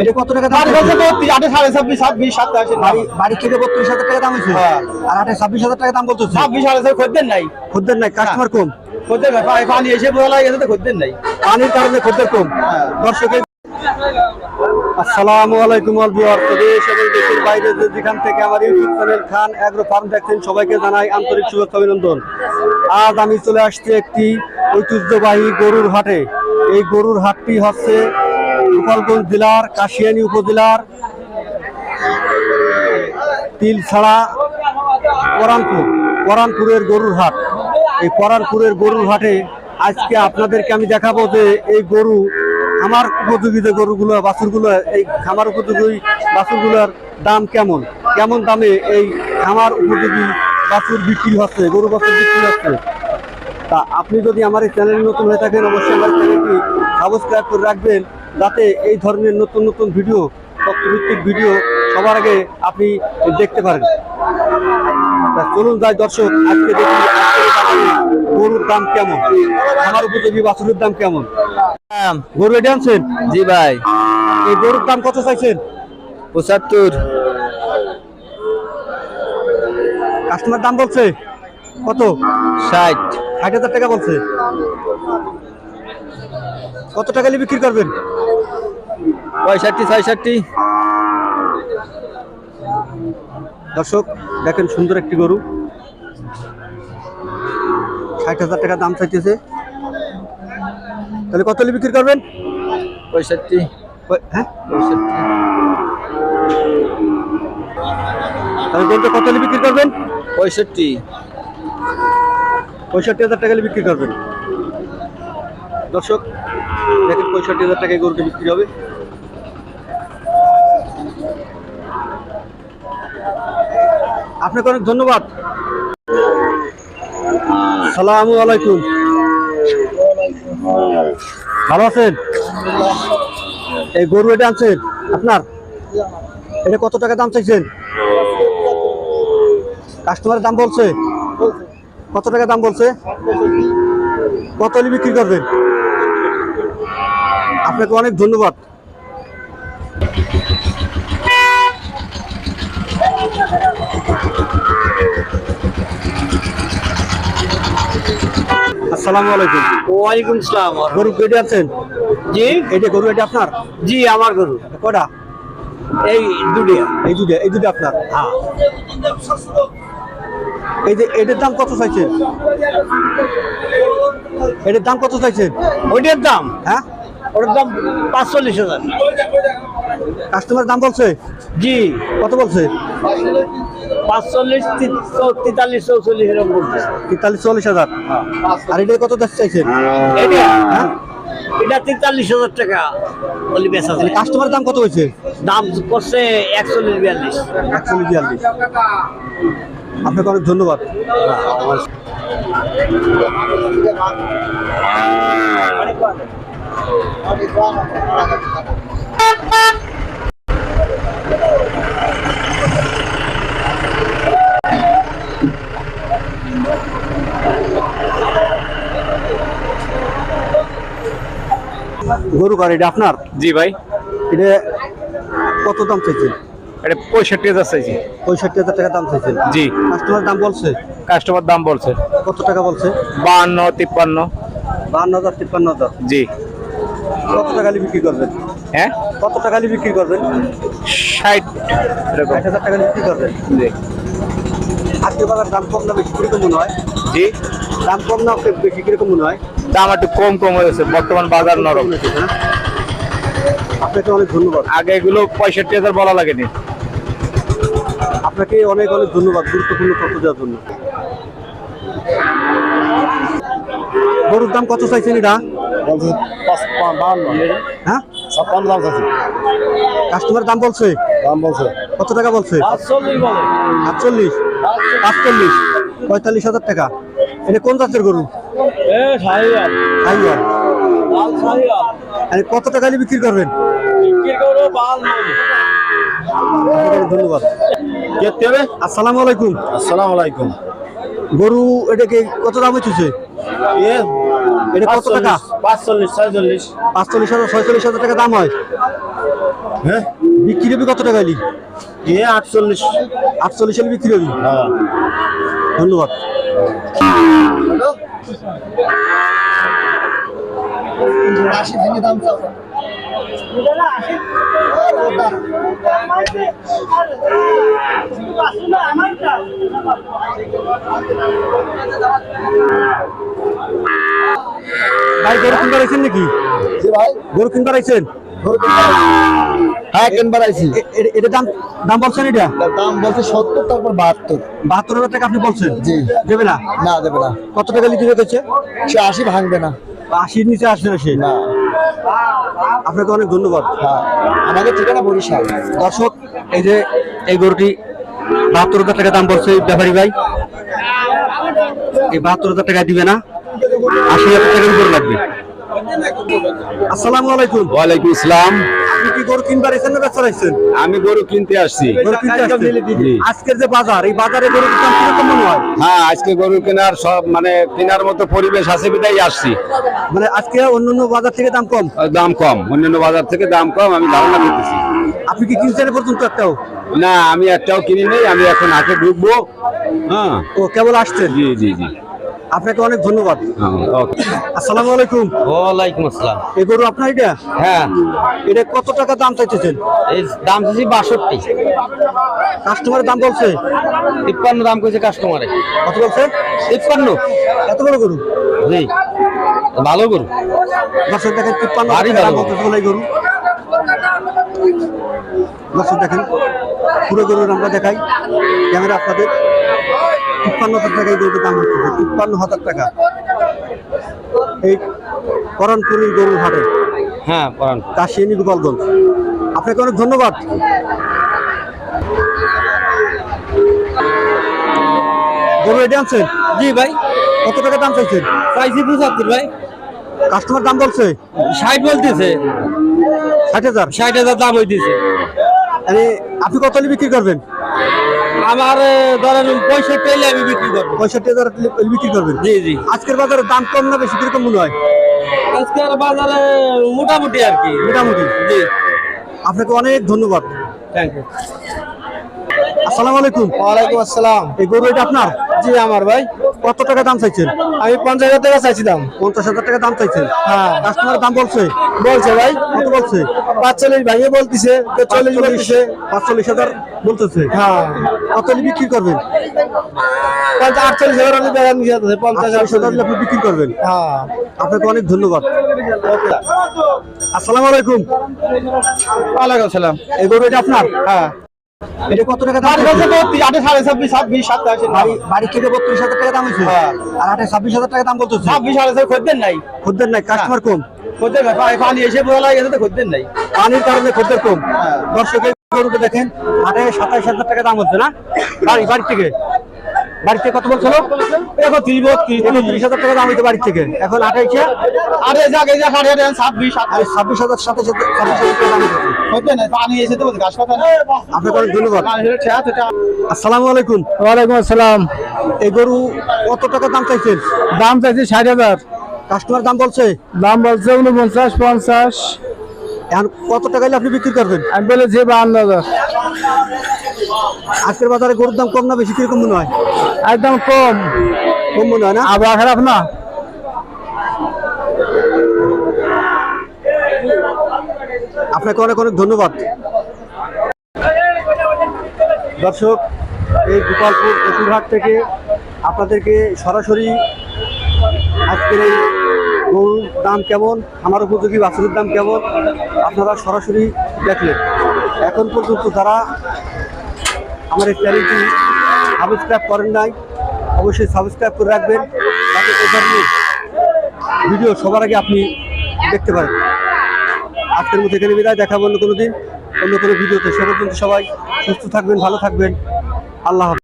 এটা কত টাকা দাম বত্রিশ আটে সাড়ে ছাব্বিশ ছাব্বিশ সাতাশ বাড়ি বাড়ি থেকে বত্রিশ হাজার টাকা দাম হয়েছে। আর আটে ছাব্বিশ হাজার টাকা দাম বলতেছে। ছাব্বিশ সাড়ে ছাব্বিশ খদ্দের নাই। খদ্দের নাই কাস্টমার কম। খদ্দের পানি এসে বোঝা লাগে গেছে তো খদ্দের নাই। পানির কারণে খদ্দের কম। দর্শকের আসসালামু আলাইকুম আল প্রদেশ এবং দেশের বাইরে যেখান থেকে আমার YouTube channel Khan agro farm দেখছেন সবাইকে জানাই আন্তরিক শুভেচ্ছা অভিনন্দন। আজ আমি চলে আসছি একটি ঐতিহ্যবাহী গরুর হাটে। এই গরুর হাটটি হচ্ছে গোপালগঞ্জ জেলার, কাশিয়ানী উপজেলার, তিলছাড়া, পরানপুর, পরানপুরের গরুর হাট। এই পরানপুরের গরুর হাটে আজকে আপনাদেরকে আমি দেখাবো যে এই গরু, আমার উপযোগী যে গরুগুলো, বাছুরগুলো, এই খামার উপযোগী বাছুরগুলোর দাম কেমন? কেমন দামে এই খামার উপযোগী বাছুর বিক্রি হচ্ছে, গরু বাছুর বিক্রি হচ্ছে? তা আপনি যদি আমার এই চ্যানেল নতুন হয়ে থাকেন, অবশ্যই আমার চ্যানেলটি সাবস্ক্রাইব করে রাখবেন। যাতে এই ধরনের নতুন নতুন ভিডিও তথ্যভিত্তিক ভিডিও সবার আগে আপনি দেখতে পারেন। চলুন যাই দর্শক আজকে দেখি গরুর দাম কেমন আমার উপযোগী বাছুরের দাম কেমন? গরু এটা আনছেন? জি ভাই। এই গরুর দাম কত চাইছেন? পঁচাত্তর। কাস্টমার দাম বলছে কত? ষাট। ষাট হাজার টাকা বলছে। কত টাকা নিয়ে বিক্রি করবেন? পঁয়ষট্টি ছয়ষট্টি। দর্শক দেখেন সুন্দর একটি গরু। ষাট হাজার টাকা দাম চাইতেছে। তাহলে কত বিক্রি করবেন? পঁয়ষট্টি। হ্যাঁ? পঁয়ষট্টি। তাহলে গরুটা কত বিক্রি করবেন? পঁয়ষট্টি। পঁয়ষট্টি হাজার টাকা বিক্রি করবেন। দর্শক, দেখেন পঁয়ষট্টি হাজার টাকায় গরুটা বিক্রি হবে। আপনাকে অনেক ধন্যবাদ। সালামু আলাইকুম। ভালো আছেন? এই গরু এটা আনছেন আপনার? এটা কত টাকা দাম চাইছেন? কাস্টমারের দাম বলছে? কত টাকা দাম বলছে? কত বিক্রি করবেন? আপনাকে অনেক ধন্যবাদ। আসসালামু আলাইকুম। ওয়ালাইকুম সালাম। গরু কেটে আছেন? জি। এইটা গরু এটা আপনার? জি আমার গরু। কটা এই এই দুটো এই দুটো আপনার? হ্যাঁ। এই যে এটার দাম কত চাইছেন? এটার দাম কত চাইছেন? ওইটার দাম? হ্যাঁ? ওটার দাম পাঁচচল্লিশ হাজার। কাস্টমার দাম বলছে? জি। কত বলছে? পাঁচচল্লিশ তেতাল্লিশ চৌচল্লিশ এরকম বলছে। তেতাল্লিশ চল্লিশ হাজার। আর এটা কত দাম চাইছেন? এটা? হ্যাঁ? তেতাল্লিশ হাজার টাকা। বলি বেচা যায়। কাস্টমার দাম কত হয়েছে? দাম করছে একচল্লিশ বিয়াল্লিশ। একচল্লিশ বিয়াল্লিশ। আপনাকে অনেক ধন্যবাদ। গরু কার এটা আপনার? জি ভাই। এটা কত দাম চাইছেন? এটা পঁয়ষট্টি হাজার চাইছি। পঁয়ষট্টি হাজার টাকা দাম চাইছেন? জি। কাস্টমার দাম বলছে? কাস্টমার দাম বলছে। কত টাকা বলছে? বাহান্ন তিপ্পান্ন। বাহান্ন হাজার তিপ্পান্ন হাজার। জি। কত টাকা বিক্রি করবেন? হ্যাঁ? কত টাকা বিক্রি করবেন? ষাট ষাট হাজার টাকা বিক্রি করবেন? আজকে বাজার দাম কম না বেশি কীরকম মনে হয়? জি। দাম কম না বেশি কীরকম মনে হয়? দাম একটু কম কম হয়েছে বর্তমান বাজার নরম? আপনাকে অনেক ধন্যবাদ। আগে এগুলো পঁয়ষট্টি হাজার বলা লাগেনি। আপনাকে অনেক অনেক ধন্যবাদ গুরুত্বপূর্ণ তথ্য দেওয়ার জন্য। গরুর দাম কত চাইছেন এটা? বলছে বাহান্ন। হ্যাঁ? ছাপ্পান্ন দাম আছে কাস্টমার দাম বলছে? দাম বলছে। কত টাকা বলছে? পাঁচচল্লিশ বলে। আটচল্লিশ পঁয়তাল্লিশ হাজার টাকা। এটা কোন জাতের গরু? কত টাকা বিক্রি করবেন? বিক্রি করব ধন্যবাদ। আসসালামু আলাইকুম। আসসালামু আলাইকুম। গরু এটাকে কত দাম হচ্ছে এটা কত টাকা? পাঁচচল্লিশ ছয়চল্লিশ। পাঁচচল্লিশ হাজার ছয়চল্লিশ হাজার টাকা দাম হয়। হ্যাঁ? বিক্রি হবে কত টাকা এলি? এ আটচল্লিশ। আটচল্লিশ এলি বিক্রি হবি হ্যাঁ। ধন্যবাদ। ভাই গরু কিনবার আইছেন নাকি? ভাই। গরু কিনবার আইছেন? হ্যাঁ কেনবার আইছি। এ- এ- এটার দাম দাম বলছেন এটা? দাম বলছে সত্তর তারপর বাহাত্তর। বাহাত্তর হাজার টাকা আপনি বলছেন? জি। দেবে না? না দেবে না। কত টাকা লিখে রেখেছে সে আশি ভাঙবে না। আশির নিচে আসছে না সে? না। আপনাকে অনেক ধন্যবাদ। হ্যাঁ। আমাদের ঠিকানা বরিশাল। দর্শক এই যে এই গরুটি বাহাত্তর হাজার টাকা দাম বলছে ব্যাপারী ভাই। এই বাহাত্তর হাজার টাকা দিবে না। আশি হাজার টাকার উপর লাগবে। আসসালামু আলাইকুম। ওয়ালাইকুম ইসলাম আপনি কি গরু কিনবার এসেছেন না ব্যবসা রাখছেন? আমি গরু কিনতে আসছি। গরু কিনতে? আজকের যে বাজার এই বাজারে কীরকম মনে হয়? হ্যাঁ আজকে গরু কেনার সব মানে কেনার মতো পরিবেশ আছে বিদায় আসছি। মানে আজকে অন্য অন্য বাজার থেকে দাম কম? দাম কম। অন্যান্য বাজার থেকে দাম কম আমি ধারণা করতেছি আপনি কি কিনছেন পর্যন্ত একটাও? না আমি একটাও কিনি নেই আমি এখন হাটে ঢুকবো। হ্যাঁ। ও কেবল আসছেন? জি জি জি। আপনাকে অনেক ধন্যবাদ। হ্যাঁ, ওকে। আসসালামু আলাইকুম। ওয়ালাইকুম আসসালাম। এই গরু আপনার এটা? হ্যাঁ। এটা কত টাকা দাম চাইতেছেন? এই দাম দিছি বাষট্টি। কাস্টমারের দাম বলছে? তিপ্পান্ন দাম কইছে কাস্টমারে। কত বলছে? তিপ্পান্ন। এত বড় গরু? জি। ভালো গরু। দর্শক দেখেন তিপ্পান্ন ভারী দাম ভালো। গরু। দর্শক দেখেন পুরো গরুর আমরা দেখাই। ক্যামেরা আপনাদের। তিপ্পান্ন হাজার টাকা এই গরুর দাম হচ্ছে তিপ্পান্ন হাজার টাকা। এই করণপুরের গরুর হাটে। হ্যাঁ কাশিয়ানি গোপালগঞ্জ আপনাকে অনেক ধন্যবাদ। গরু এটা আনছেন? জি ভাই। কত টাকা দাম চাইছেন? চাইছি পঁচাত্তর ভাই। কাস্টমার দাম বলছে? ষাট বলতেছে। ষাট হাজার? ষাট হাজার দাম হইতেছে। আরে আপনি কত বিক্রি করবেন? আমার ধরেন পঁয়ষট্টি হলে আমি বিক্রি করব। পঁয়ষট্টি হাজার বিক্রি করবেন? জি জি। আজকের বাজারে দাম কম না বেশি কীরকম মনে হয়? আজকের বাজারে মোটামুটি আর কি। মোটামুটি? জি। আপনাকে অনেক ধন্যবাদ। থ্যাংক ইউ আসসালামু আলাইকুম। ওয়ালাইকুম আসসালাম। এই গরু এটা আপনার? জি আমার ভাই। কত টাকা দাম চাইছেন? আমি পঞ্চাশ হাজার টাকা চাইছিলাম পঞ্চাশ হাজার টাকা দাম চাইছেন? হ্যাঁ। কাস্টমার দাম বলছে? বলছে ভাই। কত বলছে? পাঁচচল্লিশ ভাইয়ে বলতেছে তো চল্লিশ বলতেছে। পাঁচচল্লিশ হাজার বলতেছে? হ্যাঁ। কত বিক্রি করবেন? আটচল্লিশ হাজার আমি বেড়া নিয়ে পঞ্চাশ হাজার আপনি বিক্রি করবেন? হ্যাঁ। আপনাকে অনেক ধন্যবাদ। আসসালামু আলাইকুম। ওয়ালাইকুম আসসালাম। এই আপনার? হ্যাঁ। এটা কত টাকা দাম আট সাড়ে ছাব্বিশ ছাব্বিশ সাতাশ বাড়ি বাড়ি থেকে বত্রিশ হাজার টাকা দাম হয়েছে? হ্যাঁ। আর আটে ছাব্বিশ হাজার টাকা দাম ছাব্বিশ সাড়ে ছাব্বিশ খদ্দের নাই। খদ্দের নাই কাস্টমার কম। খদ্দের পানি এসে বোঝা লাগে তো খদ্দের নাই। পানির কারণে খদ্দের কম। দর্শকের গরুকে দেখেন আটে সাতাশ হাজার টাকা দাম হচ্ছে না? বাড়ি বাড়ি থেকে। বাড়ি থেকে কত বলছিল? এখন ত্রিশ বত্রিশ হাজার টাকা দাম হইতে বাড়ি থেকে। এখন আঠাইশে? আরে যাক এই যাক আরে ছাব্বিশ ছাব্বিশ হাজার ছাব্বিশ হাজার টাকা দাম পানি এসে তো বলছে ঘাস আপনাকে অনেক ধন্যবাদ। ধন্যবাদ আসসালামু আলাইকুম। ওয়ালাইকুম আসসালাম। এই গরু কত টাকা দাম চাইছেন? দাম চাইছি ষাট হাজার। কাস্টমার দাম বলছে? দাম বলছে উনপঞ্চাশ পঞ্চাশ। এখন কত টাকা হলে আপনি বিক্রি করবেন? আমি বলেছি বাহান্ন হাজার। আজকের বাজারে গরুর দাম কম না বেশি কীরকম মনে হয়? একদম কম। কম মনে হয় না? আবহাওয়া খারাপ না। আপনাকে অনেক অনেক ধন্যবাদ। দর্শক এই গোপালপুর কচুরহাট থেকে আপনাদেরকে সরাসরি আজকের এই গরুর দাম কেমন আমার উপযোগী বাছুরের দাম কেমন আপনারা সরাসরি দেখলেন। এখন পর্যন্ত যারা আমার এই চ্যানেলটি সাবস্ক্রাইব করেন নাই, অবশ্যই সাবস্ক্রাইব করে রাখবেন ভিডিও সবার আগে আপনি দেখতে পারেন। আজকের মধ্যে এখানে বিদায়, দেখাবো অন্য কোনো দিন, অন্য কোনো ভিডিওতে সে পর্যন্ত সবাই সুস্থ থাকবেন, ভালো থাকবেন। আল্লাহ